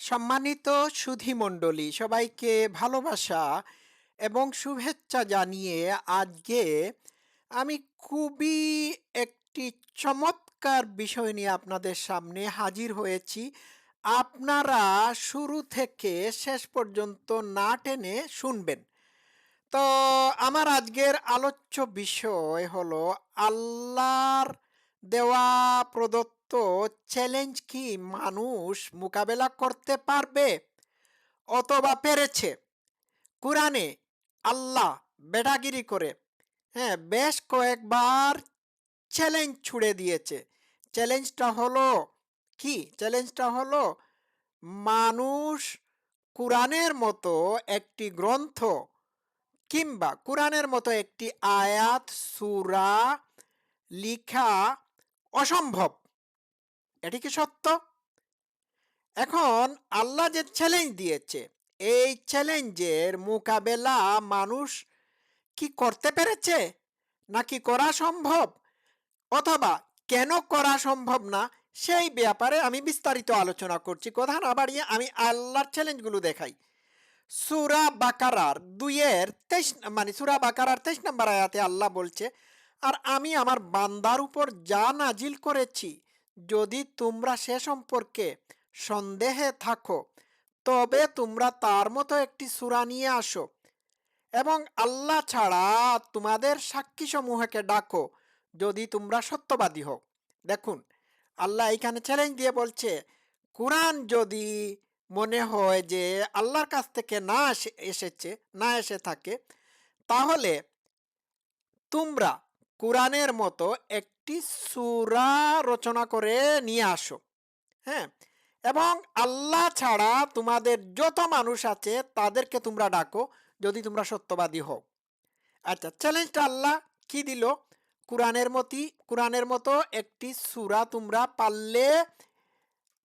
সম্মানিত সুধীমণ্ডলী, সবাইকে ভালোবাসা এবং শুভেচ্ছা জানিয়ে আজকে আমি খুবই একটি চমৎকার বিষয় নিয়ে আপনাদের সামনে হাজির হয়েছি। আপনারা শুরু থেকে শেষ পর্যন্ত না টেনে শুনবেন। তো আমার আজকের আলোচ্য বিষয় হলো আল্লাহর দেওয়া প্রদত্ত চ্যালেঞ্জ কি মানুষ মোকাবেলা করতে পারবে? অথবা পেরেছে? কোরআনে আল্লাহ বেটাগিরি করে হ্যাঁ বেশ কয়েকবার চ্যালেঞ্জ ছুড়ে দিয়েছে। চ্যালেঞ্জটা হলো কি? চ্যালেঞ্জটা হলো মানুষ কোরআনের মতো একটি গ্রন্থ কিংবা কোরআনের মতো একটি আয়াত, সুরা লিখা অসম্ভব। এটি কি সত্য? এখন আল্লাহ যে চ্যালেঞ্জ দিয়েছে, এই চ্যালেঞ্জের মোকাবেলা মানুষ কি করতে পেরেছে? নাকি করা সম্ভব? অথবা কেন করা সম্ভব না? সেই ব্যাপারে আমি বিস্তারিত আলোচনা করছি। কথা না বাড়িয়ে আমি আল্লাহর চ্যালেঞ্জগুলো দেখাই। সুরা বাকারার দুইয়ের তেইশ মানে সুরা বাকারার তেইশ নম্বর আয়াতে আল্লাহ বলছে, আর আমি আমার বান্দার উপর যা নাজিল করেছি যদি তোমরা সে সম্পর্কে সন্দেহে থাকো, তবে তোমরা তার মতো একটি সুরা নিয়ে আসো এবং আল্লাহ ছাড়া তোমাদের সাক্ষী সমূহকে ডাকো যদি তোমরা সত্যবাদী হও। দেখুন, আল্লাহ এখানে চ্যালেঞ্জ দিয়ে বলছে, কোরআন যদি মনে হয় যে আল্লাহর কাছ থেকে না এসে- এসেছে, না এসে থাকে, তাহলে তোমরা কোরআনের মতো একটি সুরা রচনা করে নিয়ে আসো। হ্যাঁ? এবং আল্লাহ ছাড়া তোমাদের যত মানুষ আছে, তাদেরকে তোমরা ডাকো, যদি তোমরা সত্যবাদী হও। আচ্ছা চ্যালেঞ্জটা আল্লাহ কি দিল? কোরআনের মতি, কোরআনের মতো একটি সুরা তোমরা পারলে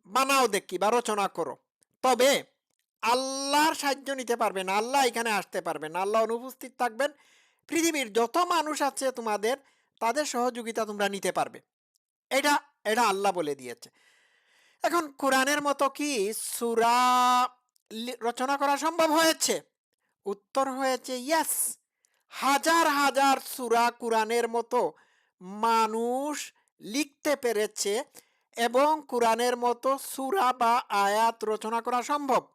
বানাও দেখি বা রচনা করো। তবে আল্লাহর সাহায্য নিতে পারবে না, আল্লাহ এখানে আসতে পারবে না, আল্লাহ অনুপস্থিত থাকবেন। পৃথিবীর যত মানুষ আছে তোমাদের তাদের সহযোগিতা তোমরা নিতে পারবে। এটা এটা আল্লাহ বলে দিয়েছে। এখন কোরআনের মতো কি সুরা রচনা করা সম্ভব হয়েছে? উত্তর হয়েছে ইয়াস হাজার হাজার সুরা কোরআনের মতো মানুষ লিখতে পেরেছে এবং কোরআনের মতো সুরা বা আয়াত রচনা করা সম্ভব।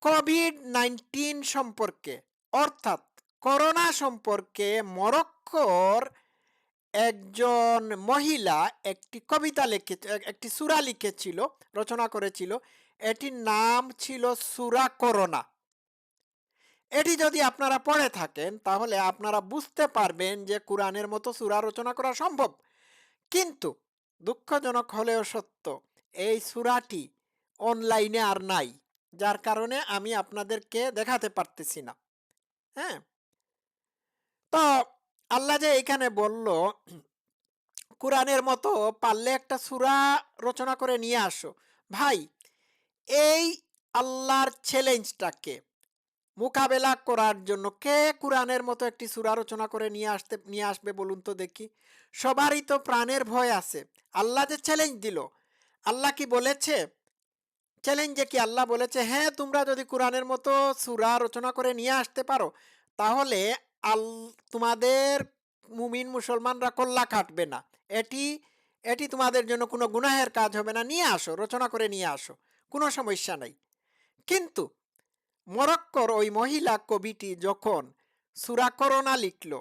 কোভিড নাইন্টিন সম্পর্কে অর্থাৎ করোনা সম্পর্কে মরক্কোর একজন মহিলা একটি কবিতা লিখে একটি সুরা লিখেছিল, রচনা করেছিল। এটির নাম ছিল সুরা করোনা। এটি যদি আপনারা পড়ে থাকেন, তাহলে আপনারা বুঝতে পারবেন যে কোরআনের মতো সুরা রচনা করা সম্ভব। কিন্তু দুঃখজনক হলেও সত্য, এই সুরাটি অনলাইনে আর নাই, যার কারণে আমি আপনাদেরকে দেখাতে পারতেছি না। হ্যাঁ? তো আল্লাহ যে এখানে বলল, কোরআনের মতো পারলে একটা সুরা রচনা করে নিয়ে আসো। ভাই, এই আল্লাহর চ্যালেঞ্জটাকে মোকাবেলা করার জন্য কে কোরআনের মতো একটি সুরা রচনা করে নিয়ে আসতে, নিয়ে আসবে বলুন তো দেখি। সবারই তো প্রাণের ভয় আছে। আল্লাহ যে চ্যালেঞ্জ দিল, আল্লাহ কি বলেছে? চ্যালেঞ্জে কি আল্লাহ বলেছে? হ্যাঁ তোমরা যদি কোরআনের মতো সুরা রচনা করে নিয়ে আসতে পারো, তাহলে আল, তোমাদের মুমিন মুসলমানরা কল্লা কাটবে না। এটি এটি তোমাদের জন্য কোনো গুনাহের কাজ হবে না। নিয়ে আসো, রচনা করে নিয়ে আসো, কোনো সমস্যা নাই। কিন্তু মরক্কর ওই মহিলা কবিটি যখন সুরা করোনা লিখল,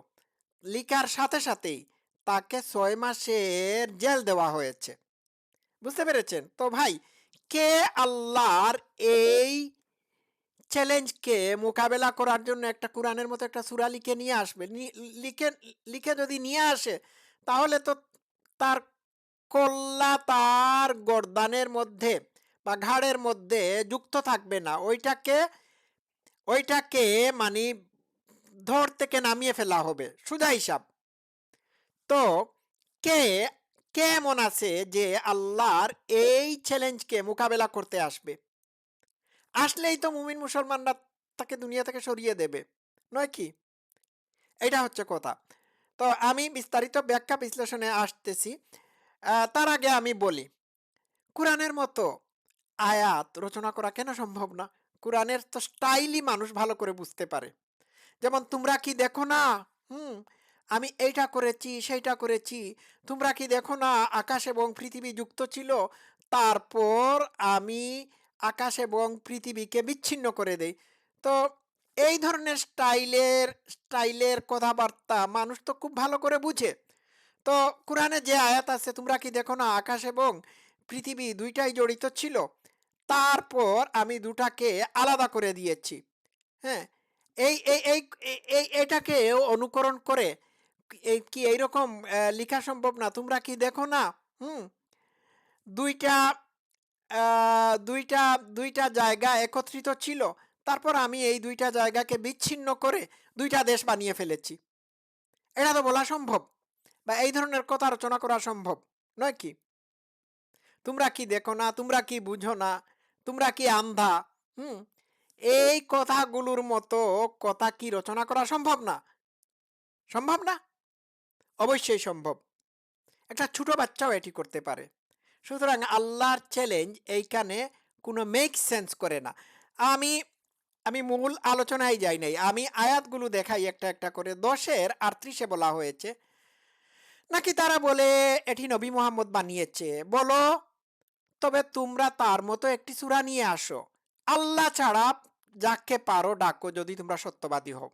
লিখার সাথে সাথেই তাকে ছয় মাসের জেল দেওয়া হয়েছে। বুঝতে পেরেছেন? তো ভাই, কে আল্লাহর এই চ্যালেঞ্জকে মোকাবেলা করার জন্য একটা কোরআনের মতো একটা সুরা লিখে নিয়ে আসবে। লিখে লিখে যদি নিয়ে আসে, তাহলে তো তার কল্লা তার গরদানের মধ্যে বা ঘাড়ের মধ্যে যুক্ত থাকবে না। ওইটাকে ওইটাকে মানে ধর থেকে নামিয়ে ফেলা হবে। সুজা হিসাব। তো কে কে এমন আছে যে আল্লাহর এই চ্যালেঞ্জকে মোকাবেলা করতে আসবে? আসলেই তো মুমিন মুসলমানরা তাকে দুনিয়া থেকে সরিয়ে দেবে, নয় কি? এটা হচ্ছে কথা। তো আমি বিস্তারিত ব্যাখ্যা বিশ্লেষণে আসতেছি। তার আগে আমি বলি, কোরআনের মতো আয়াত রচনা করা কেন সম্ভব না? কোরআনের তো স্টাইলই মানুষ ভালো করে বুঝতে পারে। যেমন, তোমরা কি দেখো না? হুম, আমি এইটা করেছি, সেইটা করেছি। তোমরা কি দেখো না? আকাশ এবং পৃথিবী যুক্ত ছিল। তারপর আমি আকাশ এবং পৃথিবীকে বিচ্ছিন্ন করে দেয়। তো এই ধরনের স্টাইলের স্টাইলের কথাবার্তা মানুষ তো খুব ভালো করে বুঝে। তো কোরআনে যে আয়াত আছে, তোমরা কি দেখো না, আকাশ এবং পৃথিবী দুইটাই জড়িত ছিল। তারপর আমি দুটাকে আলাদা করে দিয়েছি। হ্যাঁ এই এই এই এটাকে অনুকরণ করে এই কি এইরকম লেখা সম্ভব না। তোমরা কি দেখো না? হুম, দুইটা দুইটা দুইটা জায়গা একত্রিত ছিল। তারপর আমি এই দুইটা জায়গাকে বিচ্ছিন্ন করে দুইটা দেশ বানিয়ে ফেলেছি। এটা তো বলা সম্ভব বা এই ধরনের কথা রচনা করা সম্ভব, নয় কি? তোমরা কি দেখো না, তোমরা কি বুঝো না, তোমরা কি আন্ধা, হুম? এই কথাগুলোর মতো কথা কি রচনা করা সম্ভব না? সম্ভব না? অবশ্যই সম্ভব। একটা ছোট বাচ্চাও এটি করতে পারে। সুতরাং আল্লাহর চ্যালেঞ্জ এইখানে কোনো মেক সেন্স করে না। আমি আমি মূল আলোচনায় যাই নাই। আমি আয়াতগুলো দেখাই একটা একটা করে। দশের আটত্রিশে বলা হয়েছে, নাকি তারা বলে এটি নবী মোহাম্মদ বানিয়েছে? বলো, তবে তোমরা তার মতো একটি সূরা নিয়ে আসো। আল্লাহ ছাড়া যাকে পারো ডাকো যদি তোমরা সত্যবাদী হও।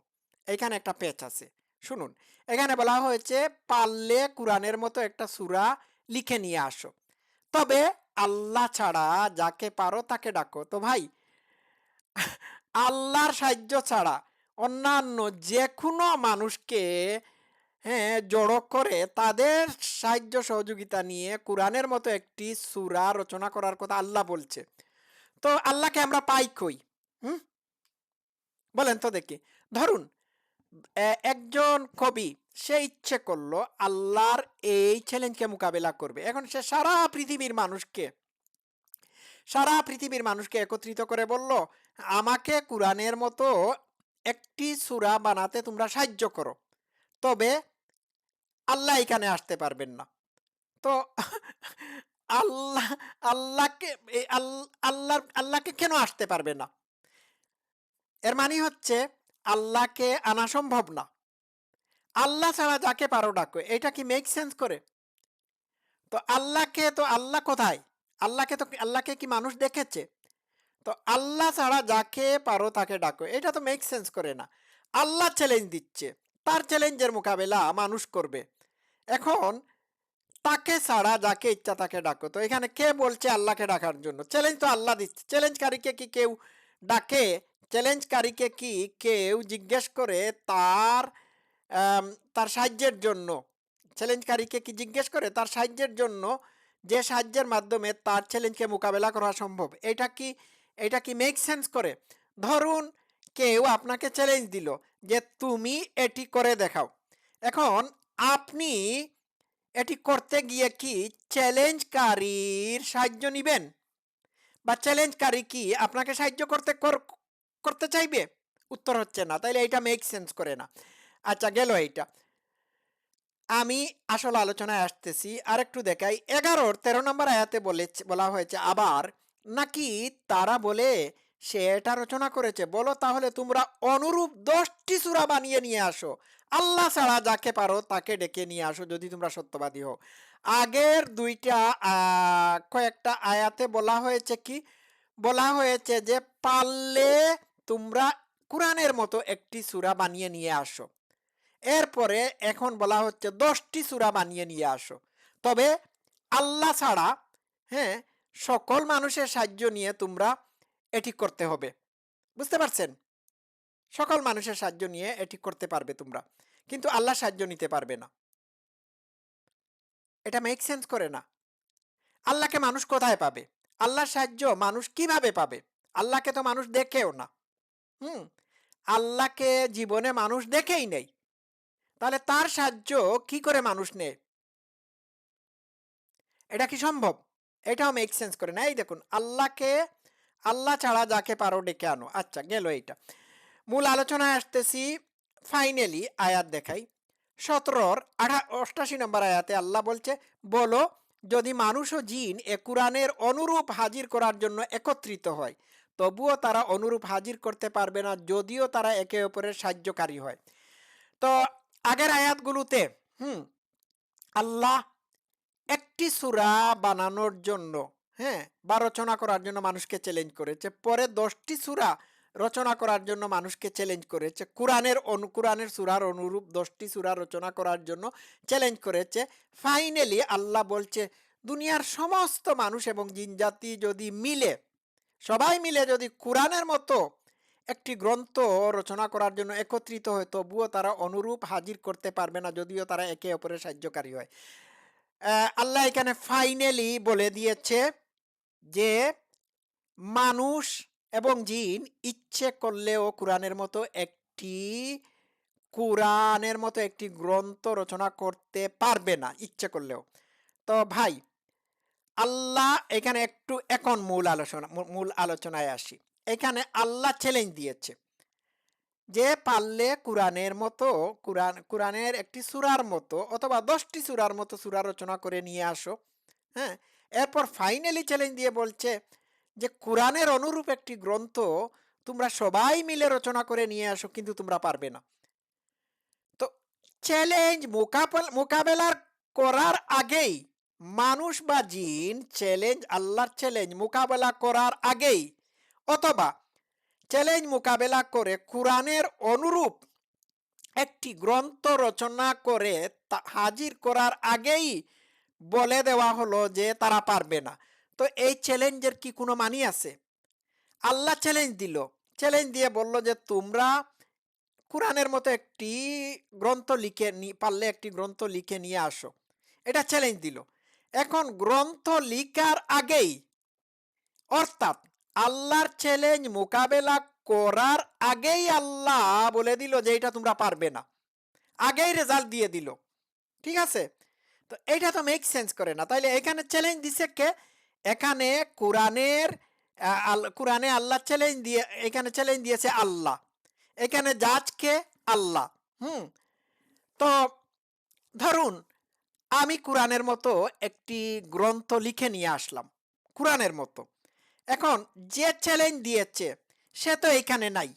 এখানে একটা পেচ আছে। শুনুন, এখানে বলা হয়েছে, পারলে কোরআনের মতো একটা সূরা লিখে নিয়ে আসো। তবে আল্লাহ ছাড়া যাকে পারো তাকে ডাকো। তো ভাই, আল্লাহর সাহায্য ছাড়া অন্যান্য যে কোনো মানুষকে হ্যাঁ জড়ো করে তাদের সাহায্য সহযোগিতা নিয়ে কোরআনের মতো একটি সূরা রচনা করার কথা আল্লাহ বলছে। তো আল্লাহকে আমরা পাই কই? হুম? বলেন তো দেখি। ধরুন একজন কবি সে ইচ্ছে করল আল্লাহর এই চ্যালেঞ্জকে মোকাবেলা করবে। এখন সে সারা পৃথিবীর মানুষকে, সারা পৃথিবীর মানুষকে একত্রিত করে বলল, আমাকে কোরআনের মতো একটি সূরা বানাতে তোমরা সাহায্য করো। তবে আল্লাহ এখানে আসতে পারবেন না। তো আল্লাহ, আল্লাহকে আল্লাহ আল্লাহকে কেন আসতে পারবে না? এর মানে হচ্ছে আল্লাহকে আনা সম্ভব না। আল্লাহ ছাড়া যাকে পারো ডাকো। এটা কি মেক সেন্স করে? তো আল্লাহকে তো আল্লাহ কোথায়? আল্লাহকে তো আল্লাহকে কি মানুষ দেখেছে? তো আল্লাহ ছাড়া যাকে পারো তাকে ডাকো। এটা তো মেক সেন্স করে না। আল্লাহ চ্যালেঞ্জ দিচ্ছে। তার চ্যালেঞ্জের মোকাবেলা মানুষ করবে। এখন তাকে ছাড়া যাকে ইচ্ছা তাকে ডাকো। তো এখানে কে বলছে আল্লাহকে ডাকার জন্য? চ্যালেঞ্জ তো আল্লাহ দিচ্ছে। চ্যালেঞ্জকারীকে কি কেউ ডাকে? চ্যালেঞ্জকারীকে কি কেউ জিজ্ঞেস করে তার তার সাহায্যের জন্য। চ্যালেঞ্জকারীকে কি জিজ্ঞেস করে? তার সাহায্যের জন্য যে সাহায্যের মাধ্যমে তার চ্যালেঞ্জকে মোকাবেলা করা সম্ভব। এটা কি এটা কি মেক সেন্স করে? ধরুন কেউ আপনাকে চ্যালেঞ্জ দিল যে তুমি এটি করে দেখাও। এখন আপনি এটি করতে গিয়ে কি চ্যালেঞ্জকারীর সাহায্য নিবেন? বা চ্যালেঞ্জকারী কি আপনাকে সাহায্য করতে কর- করতে চাইবে? উত্তর হচ্ছে না। তাইলে এটা মেক সেন্স করে না। আচ্ছা গেল এইটা। আমি আসল আলোচনায় আসতেছি, আরেকটু দেখাই। এগারোর তেরো নম্বর আয়াতে বলে বলা হয়েছে, আবার নাকি তারা বলে, সে এটা রচনা করেছে, বলো তাহলে তোমরা অনুরূপ দশটি সূরা বানিয়ে নিয়ে আসো। আল্লাহ ছাড়া যাকে পারো তাকে ডেকে নিয়ে আসো যদি তোমরা সত্যবাদী হও। আগের দুইটা কয়েকটা আয়াতে বলা হয়েছে কি? বলা হয়েছে যে, পারলে তোমরা কোরআনের মতো একটি সূরা বানিয়ে নিয়ে আসো। এরপরে এখন বলা হচ্ছে দশটি সূরা বানিয়ে নিয়ে আসো। তবে আল্লাহ ছাড়া হ্যাঁ সকল মানুষের সাহায্য নিয়ে তোমরা এটি করতে হবে। বুঝতে পারছেন? সকল মানুষের সাহায্য নিয়ে এটি করতে পারবে তোমরা। কিন্তু আল্লাহ সাহায্য নিতে পারবে না। এটা মেক সেন্স করে না। আল্লাহকে মানুষ কোথায় পাবে? আল্লাহর সাহায্য মানুষ কীভাবে পাবে? আল্লাহকে তো মানুষ দেখেও না। হুম, আল্লাহকে জীবনে মানুষ দেখেই নেই। তাহলে তার সাহায্য কি করে মানুষ নেয়? এটা কি সম্ভব? এটাও মেক সেন্স করে না এই দেখুন, আল্লাহকে, আল্লাহ ছাড়া যাকে পারো ডেকে আনো। আচ্ছা গেল এইটা। মূল আলোচনায় আসতেছি ফাইনালি আয়াত দেখাই। সতেরোর আঠা, অষ্টাশি নম্বর আয়াতে আল্লাহ বলছে, বলো, যদি মানুষ ও জিন এ কোরআনের অনুরূপ হাজির করার জন্য একত্রিত হয়, তবুও তারা অনুরূপ হাজির করতে পারবে না, যদিও তারা একে অপরের সাহায্যকারী হয়। তো আগের আয়াতগুলোতে, হুম, আল্লাহ একটি সূরা বানানোর জন্য হ্যাঁ বা রচনা করার জন্য মানুষকে চ্যালেঞ্জ করেছে, পরে দশটি সূরা রচনা করার জন্য মানুষকে চ্যালেঞ্জ করেছে, কোরআনের অনু, কোরআনের সূরার অনুরূপ দশটি সূরা রচনা করার জন্য চ্যালেঞ্জ করেছে ফাইনালি আল্লাহ বলছে, দুনিয়ার সমস্ত মানুষ এবং জিনজাতি যদি মিলে, সবাই মিলে যদি কোরআনের মতো একটি গ্রন্থ রচনা করার জন্য একত্রিত হয়, তবুও তারা অনুরূপ হাজির করতে পারবে না, যদিও তারা একে অপরের সাহায্যকারী হয়। আল্লাহ এখানে ফাইনালি বলে দিয়েছে যে, মানুষ এবং জিন ইচ্ছে করলেও কোরআনের মতো একটি, কোরআনের মতো একটি গ্রন্থ রচনা করতে পারবে না, ইচ্ছে করলেও। তো ভাই, আল্লাহ এখানে একটু এখন মূল আলোচনা, মূল আলোচনায় আসি। এখানে আল্লাহ চ্যালেঞ্জ দিয়েছে। যে পারলে কোরআনের মতো, কোরআন, কোরআনের একটি সুরার মতো অথবা দশটি সুরার মতো সুরা রচনা করে নিয়ে আসো হ্যাঁ? এরপর ফাইনালি চ্যালেঞ্জ দিয়ে বলছে যে কোরআনের অনুরূপ একটি গ্রন্থ তোমরা সবাই মিলে রচনা করে নিয়ে আসো, কিন্তু তোমরা পারবে না। তো চ্যালেঞ্জ মোকাবেলা মোকাবেলার করার আগেই মানুষ বা জিন চ্যালেঞ্জ আল্লাহর চ্যালেঞ্জ মোকাবেলা করার আগেই অথবা চ্যালেঞ্জ মোকাবেলা করে কোরআনের অনুরূপ একটি গ্রন্থ রচনা করে হাজির করার আগেই বলে দেওয়া হলো যে তারা পারবে না। তো এই চ্যালেঞ্জের কি কোনো মানি আছে? আল্লাহ চ্যালেঞ্জ দিল। চ্যালেঞ্জ দিয়ে বলল যে তোমরা কোরআনের মতো একটি গ্রন্থ লিখে পারলে একটি গ্রন্থ লিখে নিয়ে আসো। এটা চ্যালেঞ্জ দিল। এখন গ্রন্থ লিখার আগেই অর্থাৎ আল্লাহর চ্যালেঞ্জ মোকাবেলা করার আগেই আল্লাহ বলে দিল যে এটা তোমরা পারবে না। আগেই রেজাল্ট দিয়ে দিল। ঠিক আছে? তো এটা তো মেক সেন্স করে না। তাইলে এখানে চ্যালেঞ্জ দিছে কে? এখানে কোরআনের কোরআনে আল্লাহ চ্যালেঞ্জ দিয়ে, এখানে চ্যালেঞ্জ দিয়েছে আল্লাহ। এখানে জাজকে আল্লাহ। হুম? তো ধরুন, আমি কোরআনের মতো একটি গ্রন্থ লিখে নিয়ে আসলাম। কোরআনের মতো। এখন যে চ্যালেঞ্জ দিয়েছে, সে তো এখানে নাই।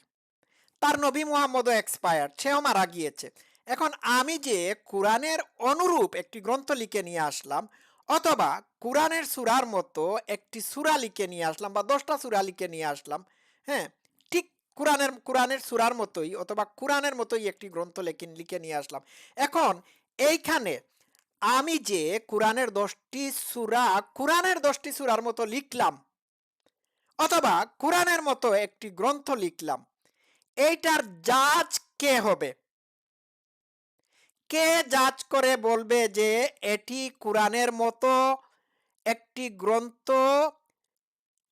তার নবী মুহাম্মদও এক্সপায়ার সেও মারা গিয়েছে। এখন আমি যে কোরআনের অনুরূপ একটি গ্রন্থ লিখে নিয়ে আসলাম, অথবা কোরআনের সুরার মতো একটি সুরা লিখে নিয়ে আসলাম বা দশটা সুরা লিখে নিয়ে আসলাম হ্যাঁ ঠিক কোরআনের কোরআনের সুরার মতোই অথবা কোরআনের মতোই একটি গ্রন্থ লিখে লিখে নিয়ে আসলাম। এখন এইখানে আমি যে কোরআনের দশটি সুরা, কোরআনের দশটি সুরার মতো লিখলাম অথবা কোরআনের মতো একটি গ্রন্থ লিখলাম। এইটার জাজ কে হবে? কে জাজ করে বলবে যে এটি কোরআনের মতো একটি গ্রন্থ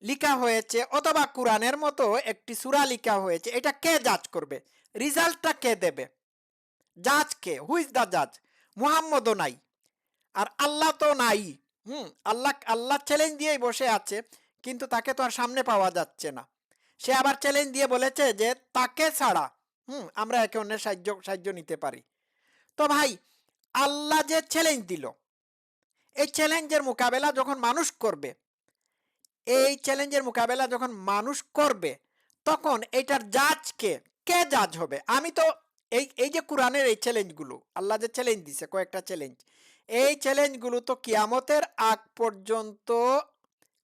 লিখা হয়েছে অথবা কোরআনের মতো একটি সূরা লিখা হয়েছে? এটা কে জাজ করবে? রিজাল্টটা কে দেবে? জাজ কে? হু ইজ দ্য জাজ মুহাম্মদও নাই। আর আল্লাহ তো নাই। হুম, আল্লাহ আল্লাহ চ্যালেঞ্জ দিয়েই বসে আছে। কিন্তু তাকে তো আর সামনে পাওয়া যাচ্ছে না। সে আবার চ্যালেঞ্জ দিয়ে বলেছে যে, তাকে ছাড়া, হুম, আমরা একে অন্যের সাহায্য সাহায্য নিতে পারি। তো ভাই, আল্লাহ যে চ্যালেঞ্জ দিল, এই চ্যালেঞ্জের মোকাবেলা যখন মানুষ করবে, এই চ্যালেঞ্জের মোকাবেলা যখন মানুষ করবে, তখন এটার জাজ কে কে জাজ হবে? আমি তো, এই এই যে কোরআনের এই চ্যালেঞ্জগুলো আল্লাহ যে চ্যালেঞ্জ দিছে, কয়েকটা চ্যালেঞ্জ এই চ্যালেঞ্জগুলো তো কিয়ামতের আগ পর্যন্ত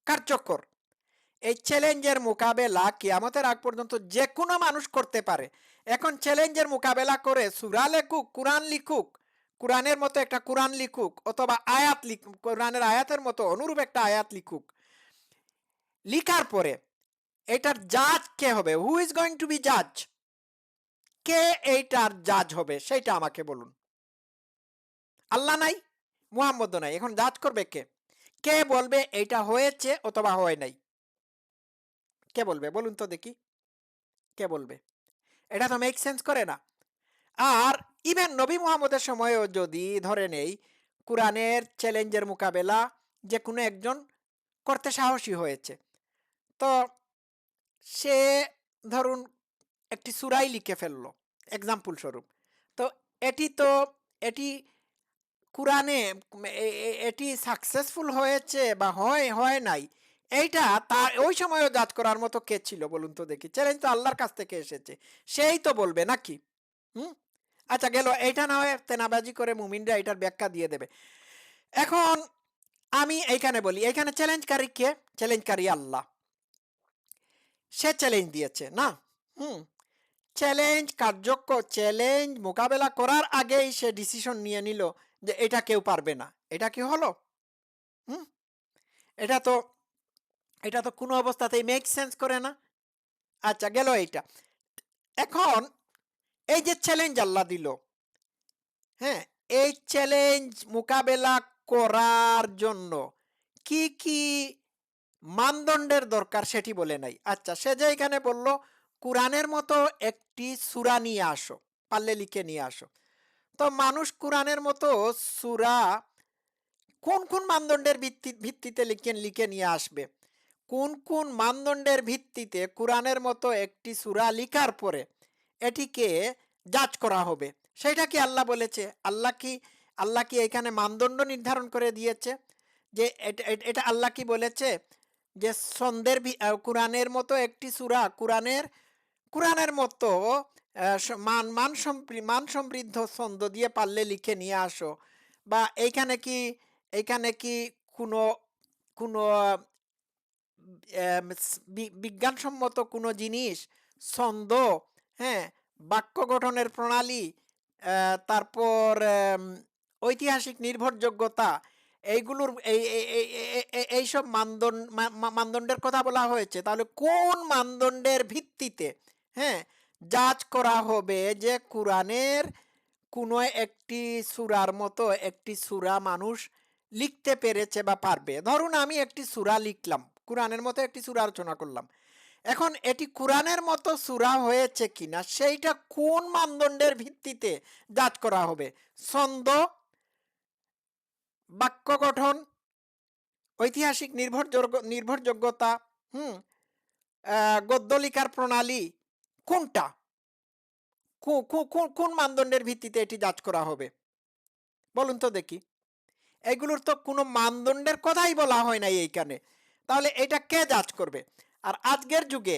কার্যকর। এই চ্যালেঞ্জের মোকাবেলা কিয়ামতের আগ পর্যন্ত যে কোনো মানুষ করতে পারে। এখন চ্যালেঞ্জের মোকাবেলা করে সুরা লেখুক, কোরআন লিখুক, কোরআনের মতো একটা কোরআন লিখুক অথবা আয়াত লিখুক কোরআনের আয়াতের মতো অনুরূপ একটা আয়াত লিখুক। লিখার পরে এটার জাজ কে হবে? Who is going to be জাজ কে এইটার জাজ হবে? সেটা আমাকে বলুন। আল্লাহ নাই মুহাম্মদ নাই। এখন জাজ করবে কে? কে বলবে এটা হয়েছে অথবা হয় নাই? কে বলবে? বলুন তো দেখি। কে বলবে? এটা তো মেক সেন্স করে না। আর ইভেন নবী মুহাম্মদের সময়ও যদি ধরে নেই, কোরআনের চ্যালেঞ্জের মোকাবেলা যে কোনো একজন করতে সাহসী হয়েছে। তো সে ধরুন একটি সুরাই লিখে ফেলল এক্সাম্পল স্বরূপ। তো এটি তো, এটি কোরআনে এটি সাকসেসফুল হয়েছে বা হয় হয় নাই, এইটা তার ওই সময়ও জাজ করার মতো কে ছিল, বলুন তো দেখি। চ্যালেঞ্জ তো আল্লাহর কাছ থেকে এসেছে। সেই তো বলবে নাকি? হুম? আচ্ছা গেল। এইটা না হয় তেনাবাজি করে মুমিনরা এটার ব্যাখ্যা দিয়ে দেবে। এখন আমি এইখানে বলি, এইখানে চ্যালেঞ্জকারী কে? চ্যালেঞ্জকারী আল্লাহ। সে চ্যালেঞ্জ দিয়েছে, না? হুম। চ্যালেঞ্জ কার্যকর চ্যালেঞ্জ মোকাবেলা করার আগেই সে ডিসিশন নিয়ে নিল। যে এটা কেউ পারবে না। এটা কি হলো? হুম? এটা তো এটা তো কোনো অবস্থাতেই মেক সেন্স করে না। আচ্ছা গেল এইটা। এখন এই যে চ্যালেঞ্জ আল্লাহ দিল হ্যাঁ এই চ্যালেঞ্জ মোকাবেলা করার জন্য কি কি মানদণ্ডের দরকার সেটি বলে নাই। আচ্ছা সে যে এখানে বলল, কোরআনের মতো একটি সুরা নিয়ে আসো, পারলে লিখে নিয়ে আসো। তো মানুষ কোরআনের মতো সুরা কোন কোন মানদণ্ডের ভিত্তি, ভিত্তিতে লিখে লিখে নিয়ে আসবে? কোন কোন মানদণ্ডের ভিত্তিতে কোরআনের মতো একটি সুরা লিখার পরে এটিকে যাচ করা হবে? সেটা কি আল্লাহ বলেছে? আল্লাহ কি আল্লাহ কি এখানে মানদণ্ড নির্ধারণ করে দিয়েছে? যে এটা আল্লাহ কি বলেছে? যে সন্দের কোরআনের মতো একটি সুরা কোরআনের কোরআনের মতো মান মান মান সমৃদ্ধ ছন্দ দিয়ে পারলে লিখে নিয়ে আসো। বা এইখানে কি এইখানে কি কোনো কোনো বিজ্ঞানসম্মত কোনো জিনিস? ছন্দ হ্যাঁ বাক্য গঠনের প্রণালী তারপর ঐতিহাসিক নির্ভরযোগ্যতা, এইগুলোর, এই, এই- এই- এই- এই- এইসব মানদণ্ড মানদণ্ডের কথা বলা হয়েছে। তাহলে কোন মানদণ্ডের ভিত্তিতে হ্যাঁ যাচ করা হবে যে কোরআনের কোনো একটি সুরার মতো একটি সুরা মানুষ লিখতে পেরেছে বা পারবে। ধরুন আমি একটি সুরা লিখলাম কোরআনের মতো একটি সুরা আলোচনা করলাম। এখন এটি কোরআনের মতো সুরা হয়েছে কিনা সেইটা কোন মানদণ্ডের ভিত্তিতে যাচ করা হবে? ছন্দ বাক্য গঠন ঐতিহাসিক নির্ভরযোগ্য নির্ভরযোগ্যতা হুম আহ, গদ্য লিখার প্রণালী কোনটা? কোন মানদণ্ডের ভিত্তিতে এটি যাচ করা হবে? বলুন তো দেখি। এগুলোর তো কোনো মানদণ্ডের কথাই বলা হয় নাই এইখানে। তাহলে এটা কে যাচ করবে? আর আজকের যুগে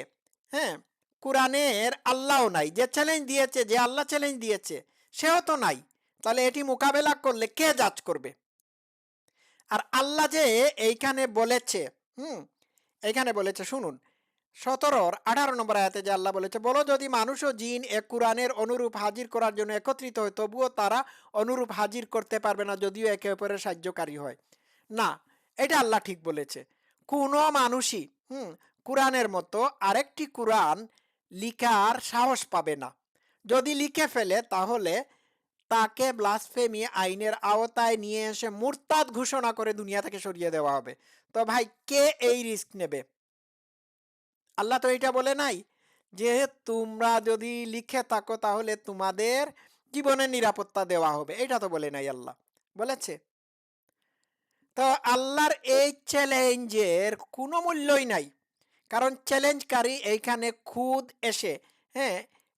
হ্যাঁ কোরআনের আল্লাহও নাই। যে চ্যালেঞ্জ দিয়েছে, যে আল্লাহ চ্যালেঞ্জ দিয়েছে, সেও তো নাই। তাহলে এটি মোকাবেলা করলে কে যাচ করবে? আর আল্লাহ যে এইখানে বলেছে, হুম, এইখানে বলেছে, শুনুন। সতেরোর আঠারো নম্বর আয়াতে যে আল্লাহ বলেছে, বলো যদি মানুষ ও জিন এক কোরআনের অনুরূপ হাজির করার জন্য একত্রিত হয়, তবুও তারা অনুরূপ হাজির করতে পারবে না যদিও একে অপরের সাহায্যকারী হয়। না, এটা আল্লাহ ঠিক বলেছে। কোনো মানুষই, হুম, কোরআনের মতো আরেকটি কোরআন লিখার সাহস পাবে না। যদি লিখে ফেলে, তাহলে তাকে ব্লাসফেমি আইনের আওতায় নিয়ে এসে মুরতাদ ঘোষণা করে দুনিয়া থেকে সরিয়ে দেওয়া হবে। তো ভাই, কে এই রিস্ক নেবে? আল্লাহ তো এটা বলে নাই যে, তোমরা যদি লিখে থাকো তাহলে তোমাদের জীবনের নিরাপত্তা দেওয়া হবে। এটা তো বলে নাই আল্লাহ। বলেছে? তো আল্লাহর এই চ্যালেঞ্জের কোনো মূল্যই নাই। কারণ চ্যালেঞ্জকারী এইখানে খুদ এসে হ্যাঁ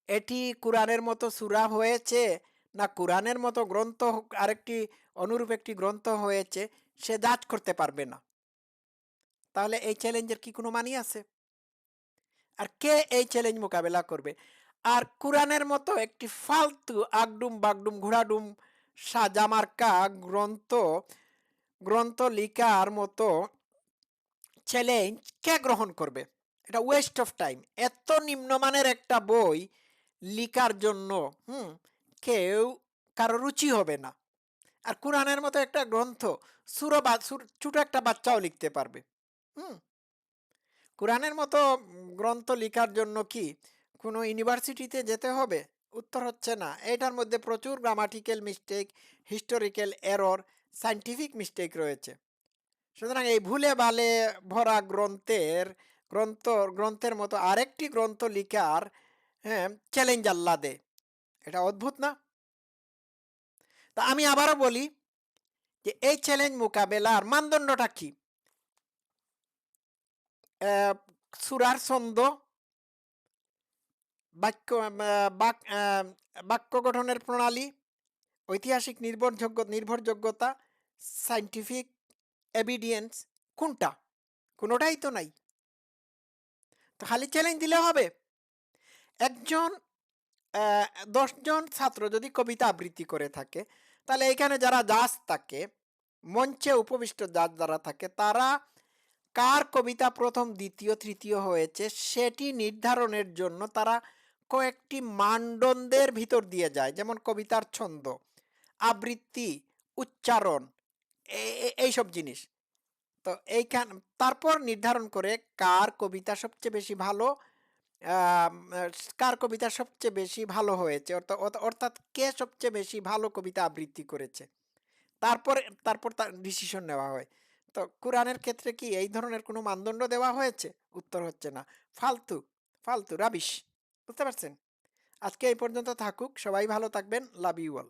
এটি কোরআনের মতো সুরা হয়েছে না কোরআনের মতো গ্রন্থ আরেকটি অনুরূপ একটি গ্রন্থ হয়েছে, সে যাচ করতে পারবে না। তাহলে এই চ্যালেঞ্জের কি কোনো মানি আছে? আর কে এই চ্যালেঞ্জ মোকাবেলা করবে? আর কোরআনের মতো একটি ফালতু আগডুম বাগডুম ঘোড়াডুম সাজামার্কা গ্রন্থ গ্রন্থ লিখার মতো চ্যালেঞ্জ কে গ্রহণ করবে? এটা ওয়েস্ট অফ টাইম এত নিম্নমানের একটা বই লিখার জন্য, হুম, কেউ কারও রুচি হবে না। আর কোরআনের মতো একটা গ্রন্থ সুরো বা ছোট একটা বাচ্চাও লিখতে পারবে, হুম। কোরআনের মতো গ্রন্থ লেখার জন্য কি কোনো ইউনিভার্সিটিতে যেতে হবে? উত্তর হচ্ছে না। এটার মধ্যে প্রচুর grammatical mistake, historical error, scientific mistake রয়েছে। সুতরাং এই ভুলে বালে ভরা গ্রন্থের, গ্রন্থ, গ্রন্থের মতো আরেকটি গ্রন্থ লিখার হ্যাঁ চ্যালেঞ্জ আল্লাহ দে এটা অদ্ভুত না? তা আমি আবারও বলি যে এই চ্যালেঞ্জ মোকাবেলার মানদণ্ডটা কি? সুরার ছন্দ বাক্য বাক্য গঠনের প্রণালী ঐতিহাসিক নির্ভরযোগ্য নির্ভরযোগ্যতা, সায়েন্টিফিক এভিডেন্স কোনটা? কোনোটাই তো নাই। তো খালি চ্যালেঞ্জ দিলে হবে? একজন অ্যা ১০ জন ছাত্র যদি কবিতা আবৃত্তি করে থাকে, তাহলে এখানে যারা জাজ থাকে, মঞ্চে উপবিষ্ট জাজ যারা থাকে, তারা কার কবিতা ১ম, ২য়, ৩য় হয়েছে সেটি নির্ধারণের জন্য তারা কয়েকটি মানদণ্ডের ভিতর দিয়ে যায়। যেমন কবিতার ছন্দ, আবৃত্তি, উচ্চারণ এইসব জিনিস। তো এইখান তারপর নির্ধারণ করে কার কবিতা সবচেয়ে বেশি ভালো কার কবিতা সবচেয়ে বেশি ভালো হয়েছে। অর্থা অর্থা অর্থাৎ কে সবচেয়ে বেশি ভালো কবিতা আবৃত্তি করেছে। তারপর তারপর তার ডিসিশন নেওয়া হয়। তো কোরআনের ক্ষেত্রে কি এই ধরনের কোনো মানদণ্ড দেওয়া হয়েছে? উত্তর হচ্ছে না। ফালতু, ফালতু রাবিশ। বুঝতে পারছেন? আজকে এই পর্যন্ত থাকুক। সবাই ভালো থাকবেন। Love you all.